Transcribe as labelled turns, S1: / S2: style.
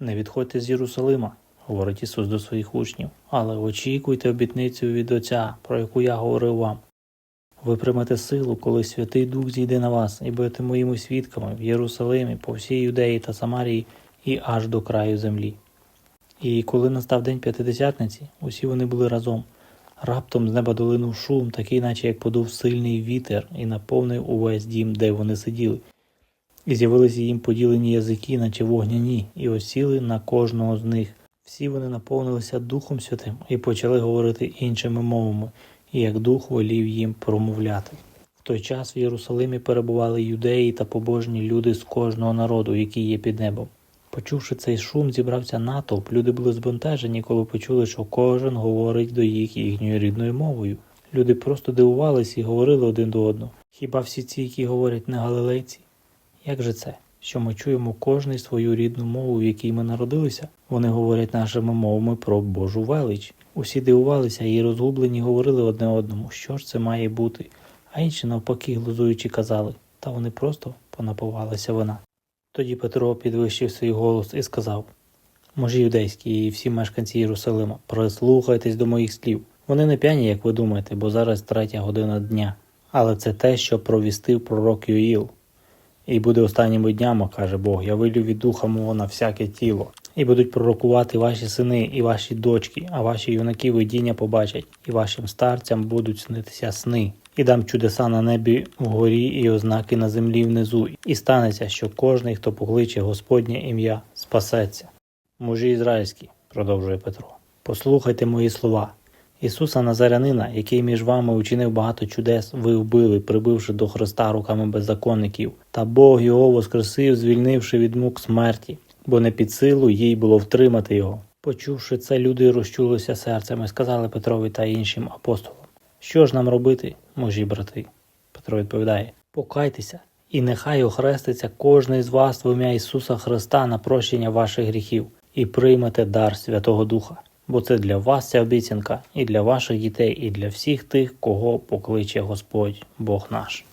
S1: Не відходьте з Єрусалима, говорить Ісус до своїх учнів, але очікуйте обітницю від Отця, про яку я говорив вам. Ви приймете силу, коли Святий Дух зійде на вас, і будете моїми свідками в Єрусалимі, по всій Юдеї та Самарії і аж до краю землі. І коли настав день п'ятидесятниці, усі вони були разом. Раптом з неба долинув шум, такий, наче як подув сильний вітер, і наповнив увесь дім, де вони сиділи. І з'явилися їм поділені язики, наче вогняні, і осіли на кожного з них. Всі вони наповнилися Духом Святим і почали говорити іншими мовами, і як Дух волів їм промовляти. В той час в Єрусалимі перебували юдеї та побожні люди з кожного народу, який є під небом. Почувши цей шум, зібрався натовп. Люди були збентежені, коли почули, що кожен говорить до їх їхньою рідною мовою. Люди просто дивувались і говорили один до одного. Хіба всі ці, які говорять не галилейці? Як же це? Що ми чуємо кожний свою рідну мову, в якій ми народилися? Вони говорять нашими мовами про Божу велич. Усі дивувалися і розгублені говорили одне одному, що ж це має бути. А інші, навпаки, глузуючи, казали, та вони просто понапивалися вина. Тоді Петро підвищив свій голос і сказав: Можі юдейські і всі мешканці Єрусалима, прислухайтесь до моїх слів. Вони не п'яні, як ви думаєте, бо зараз третя година дня. Але це те, що провістив пророк Юїл. І буде останніми днями, каже Бог, я вилю від духа мого на всяке тіло. І будуть пророкувати ваші сини і ваші дочки, а ваші юнаки видіння побачать, і вашим старцям будуть снитися сни. І дам чудеса на небі вгорі і ознаки на землі внизу. І станеться, що кожний, хто покличе Господнє ім'я, спасеться. Мужі ізраїльські, продовжує Петро, послухайте мої слова. Ісуса Назарянина, який між вами учинив багато чудес, ви вбили, прибивши до Христа руками беззаконників, та Бог його воскресив, звільнивши від мук смерті, бо не під силу їй було втримати його. Почувши це, люди розчулися серцем і сказали Петрові та іншим апостолам: Що ж нам робити, мужі брати? Петро відповідає: Покайтеся, і нехай охреститься кожний з вас в ім'я Ісуса Христа на прощення ваших гріхів, і приймете дар Святого Духа. Бо це для вас ця обіцянка, і для ваших дітей, і для всіх тих, кого покличе Господь Бог наш.